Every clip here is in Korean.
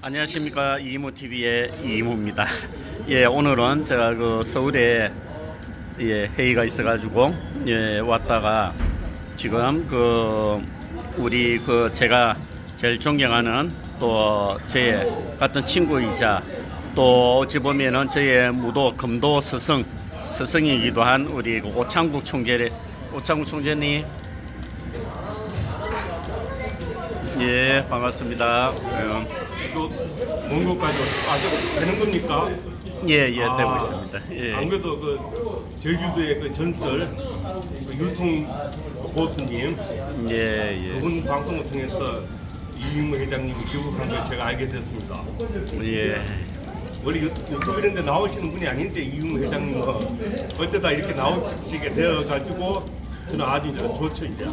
안녕하십니까 이모 TV의 이모입니다. 예 오늘은 제가 그 서울에 예 회의가 있어가지고 예 왔다가 지금 그 우리 그 제가 제일 존경하는 또 제 같은 친구이자 또 어찌 보면은 저의 무도 금도 스승 스승이기도 한 우리 그 오창국 총재 오창국 총재님 예 반갑습니다. 예. 또먼 곳까지 아직 되는 겁니까? 예, 예, 아, 되고 있습니다. 예. 안 그래도 그 제주도의 그 전설 그 유통 보스님 예, 예. 그분 방송을 통해서 이윤무 회장님이 귀국한 걸 제가 알게 됐습니다. 예. 원래 유- 유튜브 이런 데 나오시는 분이 아닌데 이윤무 회장님은 어쩌다 이렇게 나오시게 되어가지고 저는 아주 이제 좋죠 이제.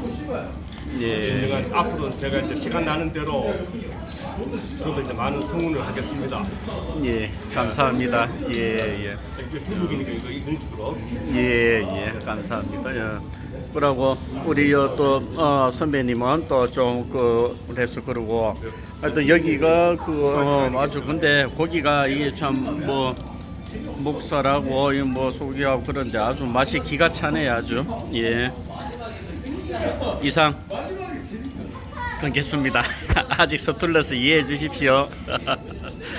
예. 제가 앞으로 제가 이제 시간 나는 대로 저도 이제 많은 성운을 하겠습니다. 예. 감사합니다. 예, 예. 이게 중국이니까 이거 이런 식으로. 예, 예. 감사합니다. 예. 그러고 우리 요또 어, 선배님은 또 좀그 그래서 그러고 하여튼 여기가 그 어, 아주 근데 고기가 이게 참 뭐 목살하고 이뭐 소기하고 그런데 아주 맛이 기가 차네 아주 예 이상 끊겠습니다. 아직 서툴러서 이해해 주십시오.